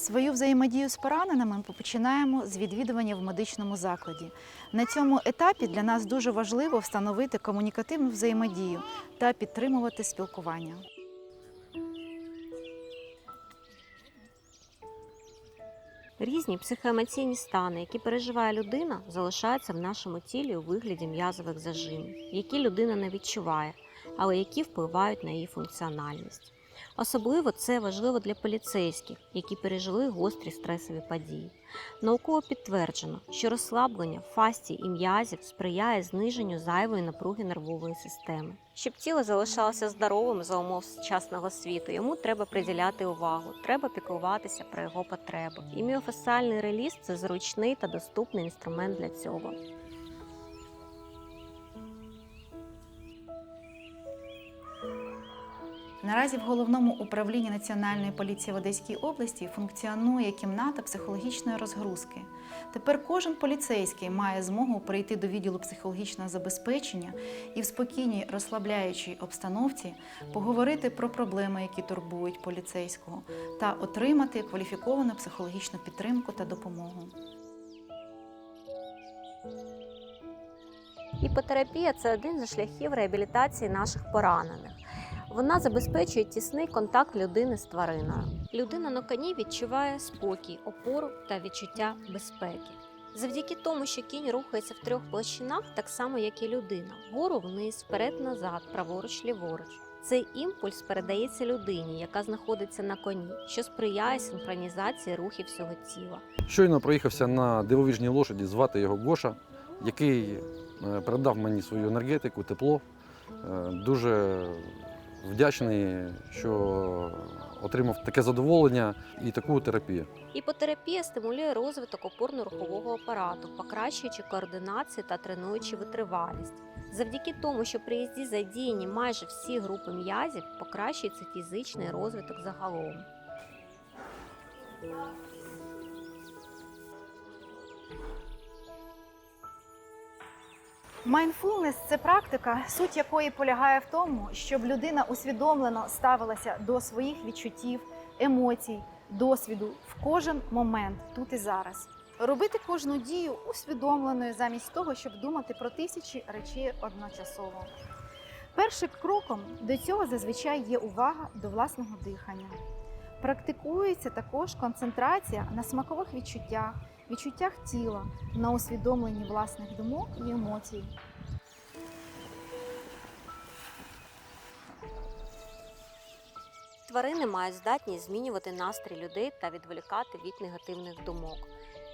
Свою взаємодію з пораненими ми починаємо з відвідування в медичному закладі. На цьому етапі для нас дуже важливо встановити комунікативну взаємодію та підтримувати спілкування. Різні психоемоційні стани, які переживає людина, залишаються в нашому тілі у вигляді м'язових зажимів, які людина не відчуває, але які впливають на її функціональність. Особливо це важливо для поліцейських, які пережили гострі стресові події. Науково підтверджено, що розслаблення фасцій і м'язів сприяє зниженню зайвої напруги нервової системи. Щоб тіло залишалося здоровим за умов сучасного світу, йому треба приділяти увагу, треба піклуватися про його потреби. І міофасціальний реліз це зручний та доступний інструмент для цього. Наразі в головному управлінні Національної поліції в Одеській області функціонує кімната психологічної розгрузки. Тепер кожен поліцейський має змогу прийти до відділу психологічного забезпечення і в спокійній розслабляючій обстановці поговорити про проблеми, які турбують поліцейського, та отримати кваліфіковану психологічну підтримку та допомогу. Іпотерапія це один з шляхів реабілітації наших поранених. Вона забезпечує тісний контакт людини з твариною. Людина на коні відчуває спокій, опору та відчуття безпеки. Завдяки тому, що кінь рухається в трьох площинах, так само як і людина: вгору вниз, вперед назад, праворуч, ліворуч. Цей імпульс передається людині, яка знаходиться на коні, що сприяє синхронізації рухів всього тіла. Щойно проїхався на дивовижній лошаді, звати його Гоша, який е, передав мені свою енергетику, тепло. Е, Дуже вдячний, що отримав таке задоволення і таку терапію. Іпотерапія стимулює розвиток опорно-рухового апарату, покращуючи координацію та тренуючи витривалість. Завдяки тому, що при їзді задіяні майже всі групи м'язів, покращується фізичний розвиток загалом. Майндфулнес це практика, суть якої полягає в тому, щоб людина усвідомлено ставилася до своїх відчуттів, емоцій, досвіду в кожен момент тут і зараз. Робити кожну дію усвідомленою замість того, щоб думати про тисячі речей одночасово. Першим кроком до цього зазвичай є увага до власного дихання. Практикується також концентрація на смакових відчуттях, відчуттях тіла, на усвідомленні власних думок і емоцій. Тварини мають здатність змінювати настрій людей та відволікати від негативних думок.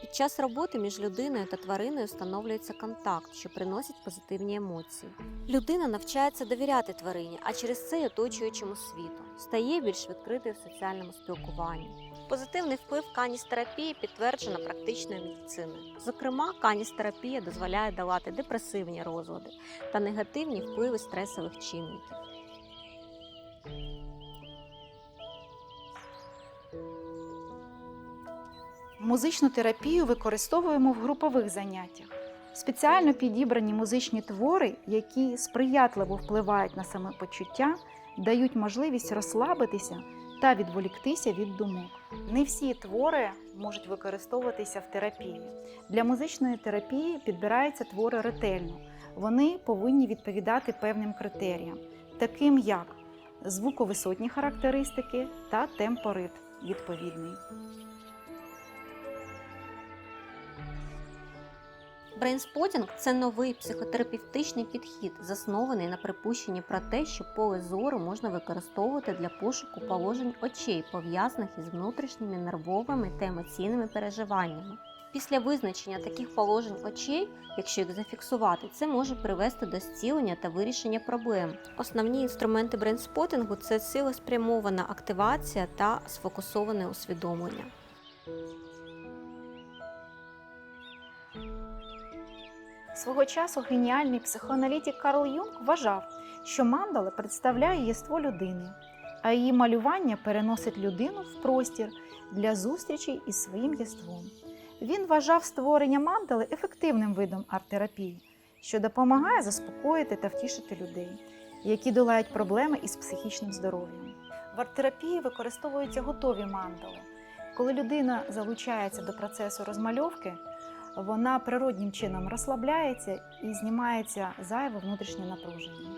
Під час роботи між людиною та твариною встановлюється контакт, що приносить позитивні емоції. Людина навчається довіряти тварині, а через це й оточуючому світу, стає більш відкритою в соціальному спілкуванні. Позитивний вплив каністерапії підтверджено практичною медициною. Зокрема, каністерапія дозволяє долати депресивні розлади та негативні впливи стресових чинників. Музичну терапію використовуємо в групових заняттях. Спеціально підібрані музичні твори, які сприятливо впливають на самопочуття, дають можливість розслабитися та відволіктися від думок. Не всі твори можуть використовуватися в терапії. Для музичної терапії підбираються твори ретельно. Вони повинні відповідати певним критеріям, таким як звуковисотні характеристики та темпоритм відповідний. Брейнспотінг це новий психотерапевтичний підхід, заснований на припущенні про те, що поле зору можна використовувати для пошуку положень очей, пов'язаних із внутрішніми нервовими та емоційними переживаннями. Після визначення таких положень очей, якщо їх зафіксувати, це може привести до зцілення та вирішення проблем. Основні інструменти брейнспотінгу це цілеспрямована активація та сфокусоване усвідомлення. Свого часу геніальний психоаналітик Карл Юнг вважав, що мандала представляє єство людини, а її малювання переносить людину в простір для зустрічей із своїм єством. Він вважав створення мандали ефективним видом арт-терапії, що допомагає заспокоїти та втішити людей, які долають проблеми із психічним здоров'ям. В арт-терапії використовуються готові мандали. Коли людина залучається до процесу розмальовки, вона природнім чином розслабляється і знімається зайве внутрішнє напруження.